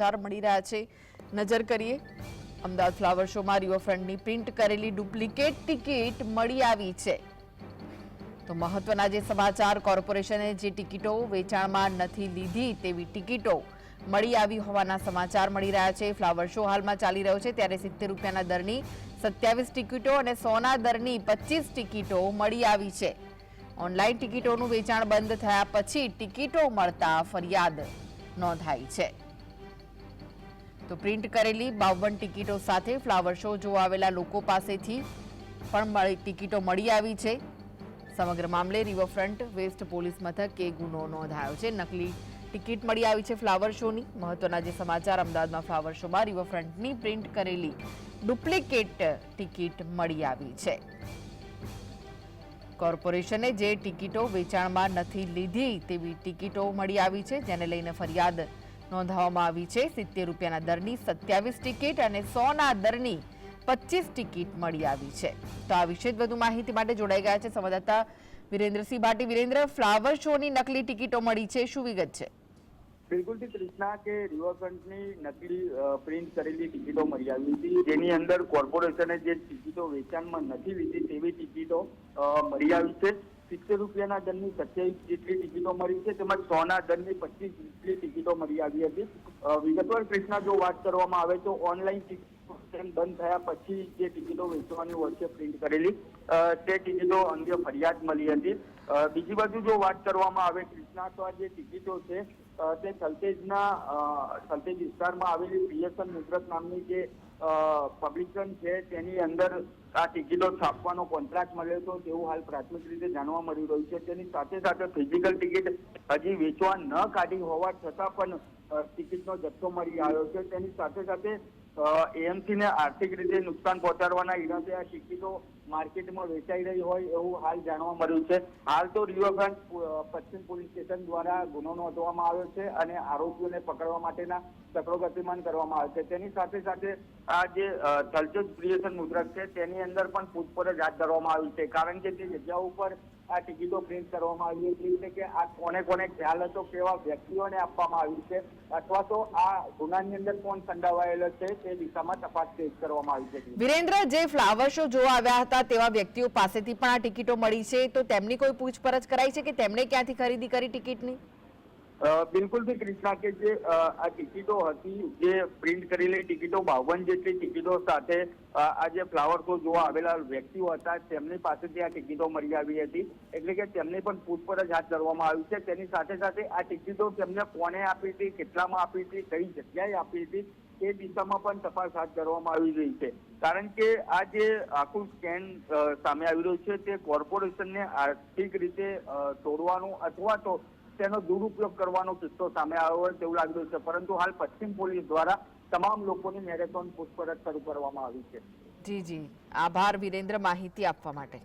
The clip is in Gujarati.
ચાર મળી રહ્યા છે. નજર કરીએ, અમદાવાદ ફ્લાવર શોમાં રિવરફ્રન્ટની પ્રિન્ટ કરેલી ડુપ્લિકેટ ટિકિટ મળી આવી છે. તો મહત્વના જે સમાચાર કોર્પોરેશને જે ટિકિટો વેચાણમાં નથી લીધી તેવી ટિકિટો મળી આવી હોવાના સમાચાર મળી રહ્યા છે. ફ્લાવર શો હાલમાં ચાલી રહ્યો છે, ત્યારે સિત્તેર રૂપિયાના દરની સત્યાવીસ ટિકિટો અને સોના દરની પચીસ ટિકિટો મળી આવી છે. ઓનલાઈન ટિકિટોનું વેચાણ બંધ થયા પછી ટિકિટો મળતા ફરિયાદ નોંધાઈ છે. તો પ્રિન્ટ કરેલી બાવન ટિકિટો સાથે ફ્લાવર શો જોવા આવેલા લોકો પાસેથી પણ ટિકિટો મળી આવી છે. સમગ્ર મામલે રિવરફ્રન્ટ વેસ્ટ પોલીસ મથકે ગુનો નોંધાયો છે. નકલી ટિકિટ મળી આવી છે ફ્લાવર શોની. મહત્વના જે સમાચાર, અમદાવાદમાં ફ્લાવર શોમાં રિવરફ્રન્ટની પ્રિન્ટ કરેલી ડુપ્લિકેટ ટિકિટ મળી આવી છે. કોર્પોરેશને જે ટિકિટો વેચાણમાં નથી લીધી તેવી ટિકિટો મળી આવી છે, જેને લઈને ફરિયાદ નોંધાવવામાં આવી છે. સિત્તેર રૂપિયાના દરની સત્યાવીસ ટિકિટ અને સોના દરની પચીસ ટિકિટ મળી આવી છે. તો આ વિશે વધુ માહિતી માટે જોડાઈ ગયા છે સંવાદદાતા વિરેન્દ્રસિંહ ભાટી. વિરેન્દ્ર, ફ્લાવર શોની નકલી ટિકિટો મળી છે. શું વિગત છે? બિલકુલ કૃષ્ણા, કે રિવરફ્રન્ટની નકલી પ્રિન્ટ કરેલી ટિકિટો મળી આવી હતી. જેની અંદર કોર્પોરેશને જે ટિકિટો વેચાણમાં નથી લીધી તેવી ટિકિટો મળી આવી છે. સિત્તેર રૂપિયાના દરની સત્યાવીસ જેટલી ટિકિટો મળી છે, તેમજ સોના દરની પચીસ જેટલી ટિકિટો મળી આવી હતી. વિગતવાર કૃષ્ણા, જો વાત કરવામાં આવે તો ઓનલાઈન બંધ થયા પછી જે ટિકિટો વેચવાની હોય પ્રિન્ટ કરેલી તે ટિકિટો અંગે ફરિયાદ મળી હતી. બીજી બાજુ જો વાત કરવામાં આવે તો જે ટિકિટો છે તે સલતેજના સલતેજ વિસ્તારમાં આવેલી પીએસએન મુદ્રક નામની જે પબ્લિકન છે, તેની અંદર આ ટિકિટો છાપવાનો કોન્ટ્રાક્ટ મળ્યો હતો, તેવું હાલ પ્રાથમિક રીતે જાણવા મળી રહ્યું છે. તેની સાથે સાથે ફિઝિકલ ટિકિટ હજી વેચવા ન કાઢી હોવા છતાં પણ ટિકિટનો જથ્થો મળી આવ્યો છે. તેની સાથે સાથે એએમસી ને આર્થિક રીતે નુકસાન પહોંચાડવાના ઈરાદે આ ટિકિટો માર્કેટમાં વેચાઈ રહી હોય એવું હાલ જાણવા મળ્યું છે. હાલ તો રિવરફ્રન્ટ પશ્ચિમ પોલીસ સ્ટેશન દ્વારા ગુનો નોંધવામાં આવ્યો છે અને આરોપીઓને પકડવા માટેના ચક્રો ગતિમાન કરવામાં આવે છે. તેની સાથે સાથે આ જે અ, પ્રિયસન મુદ્રક છે તેની અંદર પણ પૂછપરછ હાથ ધરવામાં આવી છે. કારણ કે તે જગ્યા ઉપર આ ટિકિટો પ્રિન્ટ કરવામાં આવી હતી એટલે કે આ કોને કોને ખ્યાલ હતો, કેવા વ્યક્તિઓને આપવામાં આવી છે, અથવા તો આ ગુનાની અંદર કોણ સંડાવાયેલો છે, તે દિશામાં તપાસ તેજ કરવામાં આવી છે. વિરેન્દ્ર, જે ફ્લાવર શો જોવા આવ્યા હતા, તેવા વ્યક્તિઓ પાસેથી પણ આ ટિકિટો મળી છે. તો તેમની કોઈ પૂછપરછ કરાઈ છે કે તેમણે ક્યાંથી ખરીદી કરી ટિકિટની? અ, બિલકુલથી કૃષ્ણા કે જે આ ટિકિટો હતી જે પ્રિન્ટ કરેલી ટિકિટો બાવન જેટલી ટિકિટો સાથે આ જે ફ્લાવર શો જોવા આવેલા વ્યક્તિઓ હતા તેમની પાસેથી આ ટિકિટો મળી આવી હતી. એટલે કે તેમની પણ પૂછપરછ હાથ ધરવામાં આવી છે. તેની સાથે સાથે આ ટિકિટો તેમને કોને આપી હતી કેટલામાં આપી હતી કઈ જગ્યાએ આપી હતી એ દિશામાં પણ તપાસ હાથ ધરવામાં આવી રહી છે. કારણ કે આ જે આખું સ્કેન સામે આવી રહ્યું છે તે કોર્પોરેશનને આર્થિક રીતે તોડવાનું અથવા તો તેનો દુરુપયોગ કરવાનો કિસ્સો સામે આવ્યો હોય તેવું લાગી રહ્યું છે. પરંતુ હાલ પશ્ચિમ પોલીસ દ્વારા તમામ લોકોની મેરેથોન પૂછપરછ શરૂ કરવામાં આવી છે. જી જી. આભાર, વિરેન્દ્ર. માહિતી આપવા માટે.